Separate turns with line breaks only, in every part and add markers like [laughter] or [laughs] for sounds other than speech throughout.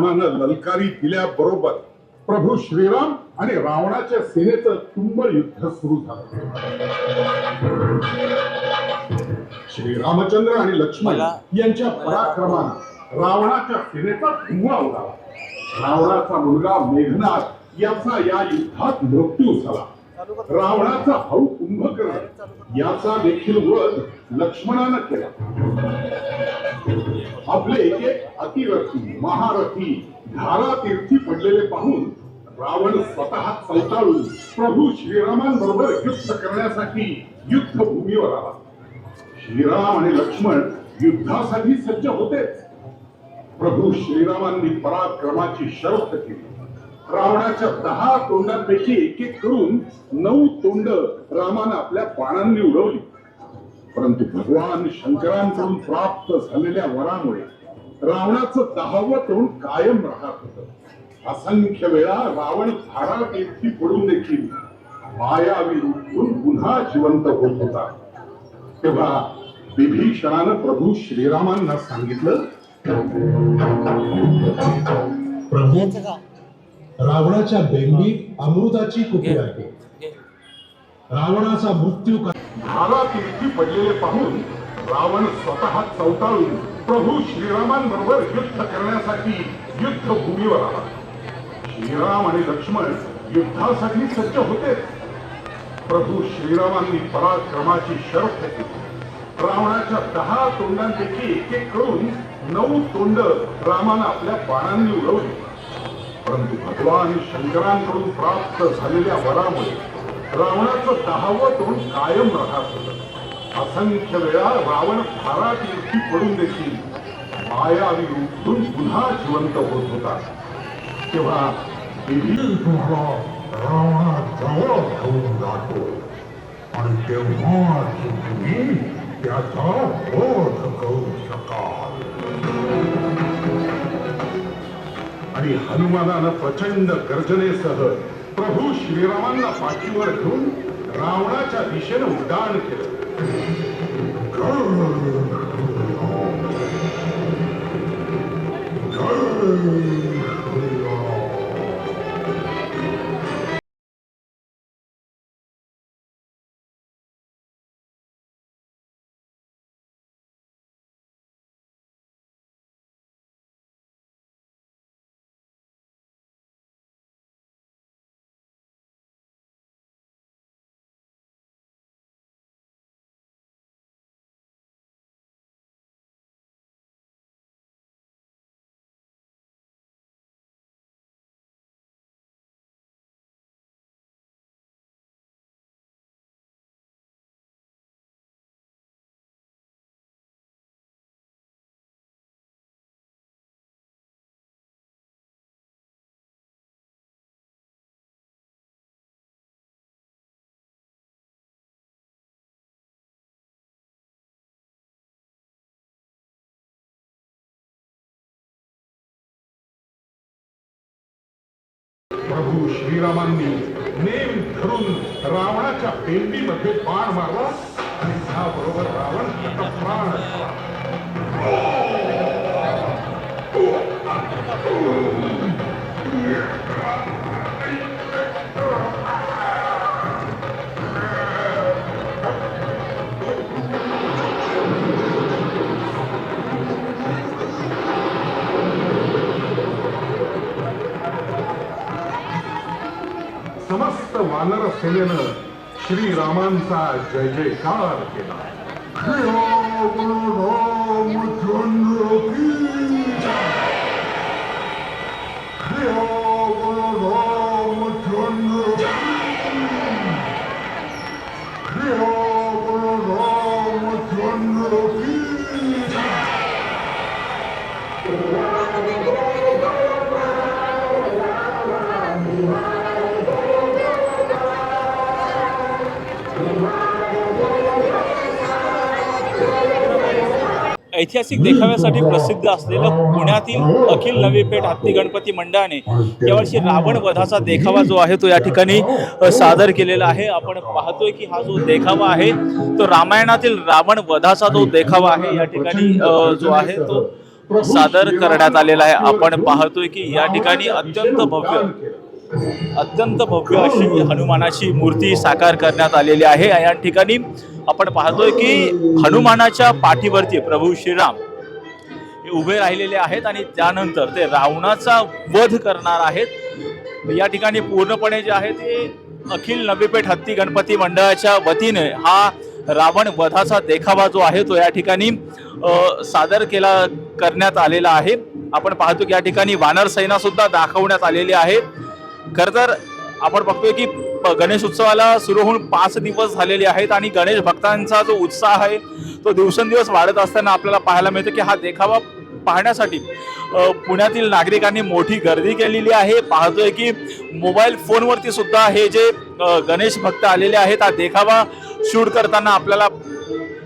रावणानं ललकारी दिल्याबरोबर प्रभू श्रीराम आणि रावणाच्या सेनेचं तुंबळ युद्ध सुरू झालं. श्रीरामचंद्र आणि लक्ष्मण यांच्या पराक्रमानं रावणाच्या सेनेचा धुव्वा उडाला. रावणाचा मुलगा मेघनाथ याचा या युद्धात मृत्यू झाला. रावणाचा भाऊ कुंभकर्ण. याचा देखील वध लक्ष्मणानं केला. आपले एक एक अतिरथी महारथी धारातीर्थी पडलेले पाहून रावण स्वतः चौताळून प्रभू श्रीरामांबरोबर युद्ध करण्यासाठी युद्धभूमीवर आला. श्रीराम आणि लक्ष्मण युद्धासाठी सज्ज होतेच. प्रभू श्रीरामांनी पराक्रमाची शर्त केली. रावणाच्या दहा तोंडांपैकी एक एक करून नऊ तोंड रामानं आपल्या बाणांनी उडवली. परंतु भगवान शंकरांकडून प्राप्त झालेल्या वरामुळे रावणाचं दहावं तोंड कायम राहत होत. असंख्य वेळा रावण धारातीर्थी पडून देखील मायावी रूप घेऊन पुन्हा जिवंत होत होता. तेव्हा विभीषणानं प्रभू श्रीरामांना सांगितलं
प्रभू रावणाच्या बेंबीत अमृताची कुटी आहे. रावणाचा मृत्यू का
धारातीर्थी पडलेले पाहून रावण स्वतः चौताळून प्रभू श्रीरामांबरोबर युद्ध करण्यासाठी युद्धभूमीवर आला. श्रीराम आणि लक्ष्मण युद्धासाठी सज्ज होते. प्रभू श्रीरामांनी पराक्रमाची शर्त केली रावणाच्या दहा तोंडांपैकी एक एक करून नऊ तोंड रामानं आपल्या बाणांनी उडवली. परंतु भगवान शंकरांकडून प्राप्त झालेल्या वरामुळे रावणाचं दहावं तोंड कायम राहत होत. असंख्य वेळा रावण धारातीर्थी पडून देखील मायावी रूप पुन्हा जिवंत होत होता. तेव्हा विधी तुम्हाला रावणाजवळ घेऊन जातो. आणि तेव्हाच तुम्ही त्याचा बोध करू शकाल. आणि हनुमानानं प्रचंड गर्जनेसह प्रभू श्रीरामांना पाठीवर घेऊन रावणाच्या दिशेनं उड्डाण केलं. प्रभू श्रीरामांनी नेम धरून रावणाच्या पेंडीमध्ये बाण मारला आणि त्याबरोबर रावण प्राण झाला वानर सेनेनं श्रीरामांचा जय जयकार केला.
ऐतिहासिक देखाव्यासाठी प्रसिद्ध असलेलं पुण्यातील अखिल नवी पेठ हत्ती गणपती मंडळाने यावर्षी रावण वधाचा देखावा जो आहे तो या ठिकाणी सादर केलेला आहे. आपण पाहतोय की हा जो देखावा आहे तो रामायणातील रावण वधाचा जो देखावा आहे या ठिकाणी जो आहे तो सादर करण्यात आलेला आहे. आपण पाहतोय की या ठिकाणी अत्यंत भव्य अत्यंत भव्य अशी हनुमानाची मूर्ती साकार करण्यात आलेली आहे. या ठिकाणी आपण पाहतोय की हनुमानाच्या पाठीवरती प्रभू श्रीराम हे उभे राहिलेले आहेत आणि त्यानंतर ते रावणाचा वध करणार आहेत. या ठिकाणी पूर्णपणे जे आहे ते अखिल नवीपेठ हत्ती गणपती मंडळाच्या वतीने हा रावण वधाचा देखावा जो आहे तो या ठिकाणी सादर केला करण्यात आलेला आहे. आपण पाहतो की या ठिकाणी वानर सेना सुद्धा दाखवण्यात आलेली आहे. खर तर आपण बघतोय की प- गणेश उत्सवाला सुरू होऊन पाच दिवस झालेले आहेत आणि गणेश भक्तांचा जो उत्साह आहे तो दिवसेंदिवस वाढत असताना आपल्याला पाहायला मिळतं की हा देखावा पाहण्यासाठी पुण्यातील नागरिकांनी मोठी गर्दी केलेली आहे. पाहतोय की मोबाईल फोनवरती सुद्धा हे जे गणेश भक्त आलेले आहेत हा देखावा शूट करताना आपल्याला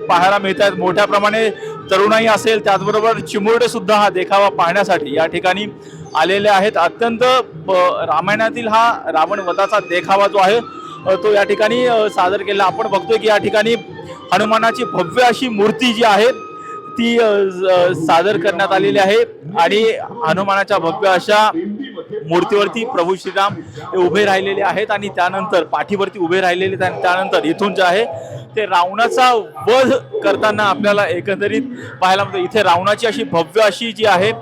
पाहायला मिळत आहेत मोठ्या प्रमाणे तरुणाई असेल त्याचबरोबर चिमुरडे सुद्धा हा देखावा पाहण्यासाठी या ठिकाणी आलेले आहेत. अत्यंत रामायणातील हा रावण वधाचा देखावा जो आहे तो या ठिकाणी सादर केला आपण बघतोय की या ठिकाणी हनुमानाची भव्य अशी मूर्ती जी आहे ती सादर करण्यात आलेली आहे. आणि हनुमानाच्या भव्य अशा मूर्तीवरती प्रभू श्रीराम हे उभे राहिलेले आहेत. आणि त्यानंतर पाठीवरती उभे राहिलेले त्यानंतर इथून जे आहे ते रावणाचा वध करताना आपल्याला एकंदरीत पाहायला मिळतं. इथे रावणाची अशी भव्य अशी जी आहे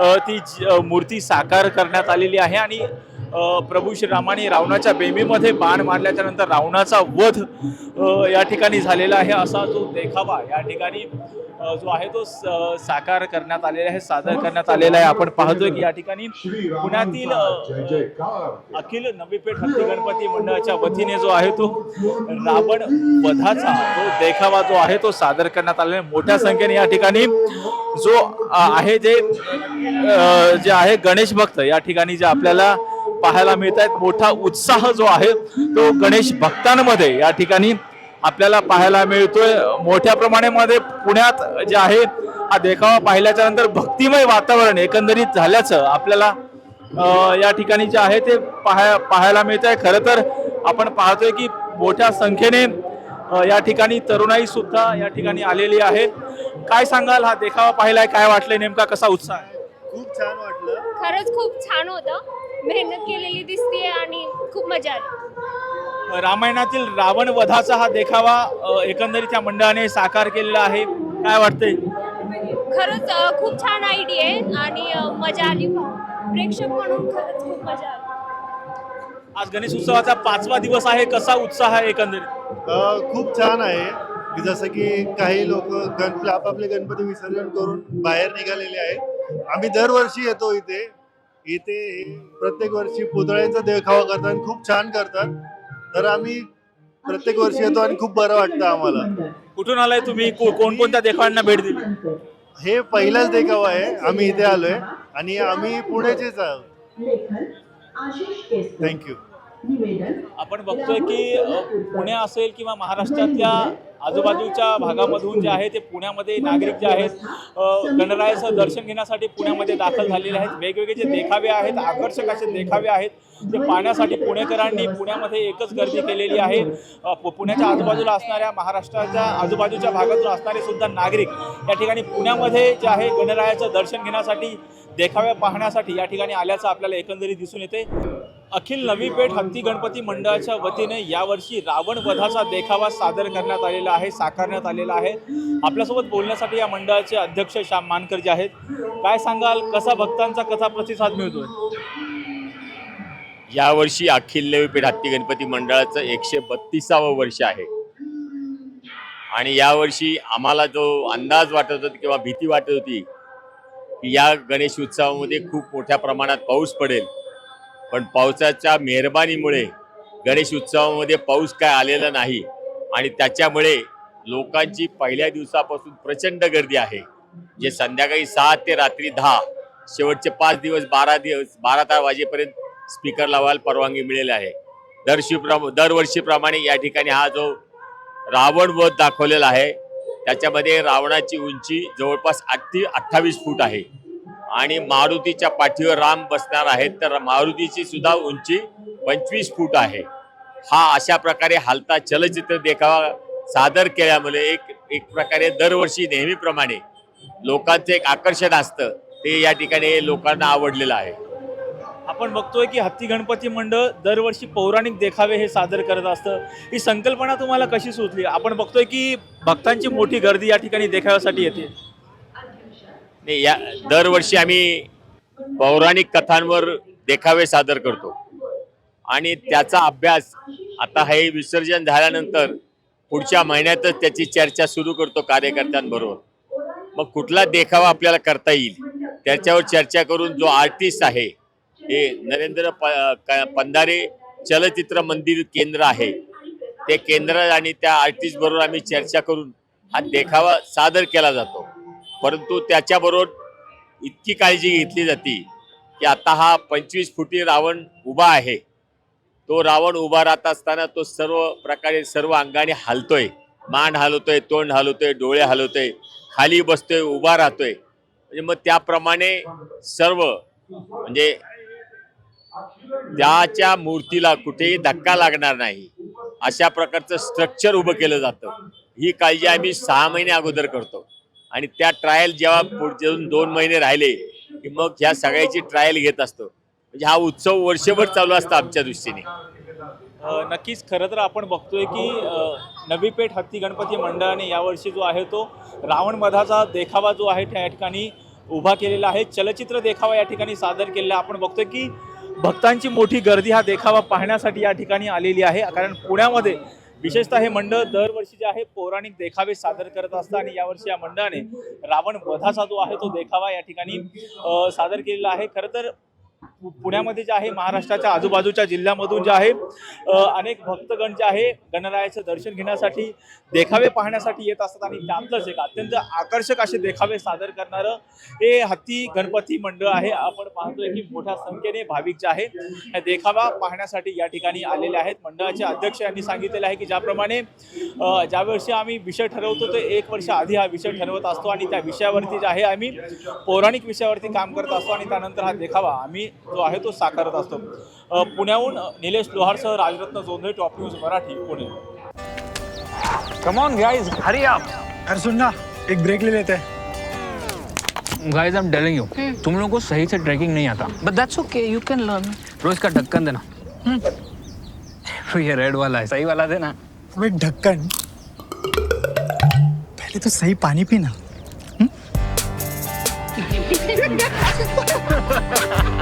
ती मूर्ती साकार करण्यात आलेली आहे आणि प्रभू श्रीरामाने रावणाच्या बेमीमध्ये बाण मारल्याच्या नंतर रावणाचा वध या ठिकाणी झालेला आहे. असा जो देखावा या ठिकाणी जो आहे तो स- साकार करण्यात आलेला आहे सादर करण्यात आलेला आहे. आपण पाहतोय की या ठिकाणी पुण्यातील अखिल नवीपेठ हत्ती गणपती मंडळाच्या वतीने जो आहे तो रावण वधाचा जो देखावा जो आहे तो सादर करण्यात आलेला आहे. मोठ्या संख्येने या ठिकाणी जो आहे जे जे आहे गणेश भक्त या ठिकाणी जे आपल्याला पाहायला मिळत आहेत मोठा उत्साह जो आहे तो गणेश भक्तांमध्ये या ठिकाणी आपल्याला पाहायला मिळतोय. मोठ्या प्रमाणामध्ये पुण्यात जे आहे हा देखावा पाहिल्याच्या नंतर भक्तिमय वातावरण एकंदरीत झाल्याचं आपल्याला या ठिकाणी जे आहे ते पाहाय पाहायला मिळत आहे खरं तर आपण पाहतोय की मोठ्या संख्येने या ठिकाणी तरुणाई सुद्धा या ठिकाणी आलेली आहे. काय सांगाल? हा देखावा पाहिलाय. काय वाटलंय? नेमका कसा उत्साह आहे?
खूप छान वाटलं.
खरंच खूप छान होतं. मेहनत केलेली दिसते आणि खूप मजा आली.
रामायणातील रावण वधाचा हा देखावा अ, एकंदरीत या मंडळाने साकार केलेला आहे. काय वाटतंय?
खरंच अ, खूप छान आयडिया आहे आणि अ, मजा आली प्रेक्षक म्हणून खरंच खूप मजा आली.
आज गणेश उत्सवाचा पाचवा दिवस आहे. कसा उत्साह आहे एकंदरीत?
अ, खूप छान आहे. की जसं की काही लोक गण आपापले गणपती विसर्जन करून बाहेर निघालेले आहेत. आम्ही दरवर्षी येतो इथे. इथे हे प्रत्येक वर्षी पुतळ्यांचा देखावा करतात आणि खूप छान करतात. तर आम्ही प्रत्येक वर्षी येतो आणि खूप बरं वाटतं आम्हाला.
कुठून आलाय तुम्ही? को- कोणकोणत्या देखावांना भेट दिली?
हे पहिलाच देखावा आहे. आम्ही इथे आलोय आणि आम्ही पुण्याचेच आहोत. थँक्यू
आपण बघतोय की पुणे असेल किंवा महाराष्ट्रातल्या आजूबाजूच्या भागामधून जे आहे ते पुण्यामध्ये नागरिक जे आहेत गणरायाचं दर्शन घेण्यासाठी पुण्यामध्ये दाखल झालेले आहेत. वेगवेगळे जे देखावे आहेत आकर्षक असे देखावे आहेत ते पाहण्यासाठी पुणेकरांनी पुण्यामध्ये एकच गर्दी केलेली आहे. पुण्याच्या आजूबाजूला असणाऱ्या महाराष्ट्राच्या आजूबाजूच्या भागातून असणारे सुद्धा नागरिक या ठिकाणी पुण्यामध्ये जे आहे गणरायाचं दर्शन घेण्यासाठी देखावे पाहण्यासाठी या ठिकाणी आल्याचं आपल्याला एकंदरीत दिसून येते. अखिल नवी पेठ हत्ती गणपती मंडळाच्या वतीने यावर्षी रावण वधाचा देखावा सादर करण्यात आलेला आहे साकारण्यात आलेला आहे. आपल्यासोबत बोलण्यासाठी या मंडळाचे अध्यक्ष श्याम मानकर जे आहेत. काय सांगाल? कसा भक्तांचा कसा प्रतिसाद मिळतोय?
यावर्षी अखिल नवीपेठ हत्ती गणपती मंडळाचं एकशे बत्तीसावं वर्ष आहे. आणि यावर्षी आम्हाला जो अंदाज वाटत होता किंवा भीती वाटत होती की या गणेश उत्सवामध्ये खूप मोठ्या प्रमाणात पाऊस पडेल. पण पावसाच्या मेहरबानीमुळे गणेश उत्सवामध्ये पाऊस काय आलेला नाही आणि त्याच्यामुळे लोकांची पहिल्या दिवसापासून प्रचंड गर्दी आहे. जे संध्याकाळी सहा ते रात्री दहा शेवटचे पाच दिवस बारा दिवस बारा तास वाजेपर्यंत स्पीकर लावायला परवानगी मिळेल आहे. दरशी दरवर्षीप्रमाणे या ठिकाणी हा जो रावण वध दाखवलेला आहे त्याच्यामध्ये रावणाची उंची जवळपास अठ्ठी अठ्ठावीस फूट आहे. आणि मारुतीच्या पाठीवर राम बसणार आहेत तर मारुतीची सुद्धा उंची पंचवीस फूट आहे. हा अशा प्रकारे हालता चलचित्र देखावा सादर केल्यामुळे एक एक प्रकारे दरवर्षी नेहमीप्रमाणे लोकांचं एक आकर्षण असतं ते या ठिकाणी लोकांना आवडलेलं आहे.
आपण बघतोय की हत्ती गणपती मंडळ दरवर्षी पौराणिक देखावे हे सादर करत असतं. ही संकल्पना तुम्हाला कशी सुचली? आपण बघतोय की भक्तांची मोठी गर्दी या ठिकाणी देखाव्यासाठी येते.
नाही या दरवर्षी आम्ही पौराणिक कथांवर देखावे सादर करतो. आणि त्याचा अभ्यास आता हे विसर्जन झाल्यानंतर पुढच्या महिन्यातच त्याची चर्चा सुरू करतो कार्यकर्त्यांबरोबर. मग कुठला देखावा आपल्याला करता येईल त्याच्यावर चर्चा करून जो आर्टिस्ट आहे हे नरेंद्र प क- पंधारे चलचित्र मंदिर केंद्र आहे. ते केंद्र आणि त्या आर्टिस्ट बरोबर आम्ही चर्चा करून हा देखावा सादर केला जातो. परंतु त्याच्याबरोबर इतकी काळजी घेतली जाते की आता हा पंचवीस फुटी रावण उभा आहे. तो रावण उभा राहत असताना तो सर्व प्रकारे सर्व अंगाने हलतोय. मान हलवतोय तोंड हलवतोय डोळे हलवतोय खाली बसतोय उभा राहतोय. म्हणजे मग त्याप्रमाणे सर्व म्हणजे त्याच्या मूर्तीला कुठेही धक्का लागणार नाही. अशा प्रकारचं स्ट्रक्चर उभं केलं जातं. ही काळजी आम्ही सहा महिने अगोदर करतो. आणि त्या ट्रायल जेव्हा पुढचे दोन महिने राहिले की मग ह्या सगळ्याची ट्रायल घेत असतो. म्हणजे हा उत्सव वर्षभर चालू असतो आमच्या दृष्टीने.
नक्कीच खरं तर आपण बघतोय की नवीपेठ नवी पेठ हत्ती गणपती मंडळाने यावर्षी जो आहे तो रावण मधाचा देखावा जो आहे त्या ठिकाणी उभा केलेला आहे. चलचित्र देखावा या ठिकाणी सादर केलेला आपण बघतोय की भक्तांची मोठी गर्दी हा देखावा पाहण्यासाठी या ठिकाणी आलेली आहे. कारण पुण्यामध्ये विशेषतः हे मंडळ दरवर्षी जे आहे पौराणिक देखावे सादर करत असतं आणि यावर्षी या मंडळाने रावण वधाचा जो आहे तो देखावा या ठिकाणी सादर केलेला आहे. खरं तर पुण्यामध्ये जे आहे महाराष्ट्राच्या आजूबाजूच्या जिल्ह्यामधून जे आहे अनेक भक्तगण जे आहे गणरायाचं दर्शन घेण्यासाठी देखावे पाहण्यासाठी येत असतात आणि त्यातलंच एक अत्यंत आकर्षक असे देखावे सादर करणारं हे हत्ती गणपती मंडळ आहे. आपण पाहतोय की मोठ्या संख्येने भाविक जे आहे देखावा पाहण्यासाठी या ठिकाणी आलेले आहेत. मंडळाचे अध्यक्ष यांनी सांगितलेलं आहे की ज्याप्रमाणे ज्या वर्षी आम्ही विषय ठरवतो ते एक वर्ष आधी हा विषय ठरवत असतो आणि त्या विषयावरती जे आहे आम्ही पौराणिक विषयावरती काम करत असतो आणि त्यानंतर हा देखावा आम्ही जो आहे तो साकारत असतो. पुण्याहून Nilesh लोहारसह Rajratna Jondhale top news Marathi Pune.
Come on guys Hari आप
अरे सुन ना एक ब्रेक ले लेते. हैं
guys I am telling you तुम लोगों को सही से ट्रैकिंग नहीं आता. But that's okay you can learn रोज का ढक्कन देना. हम्म। ये रेड वाला है सही वाला देना.
अबे ढक्कन पहले तो सही पानी पीना. [laughs]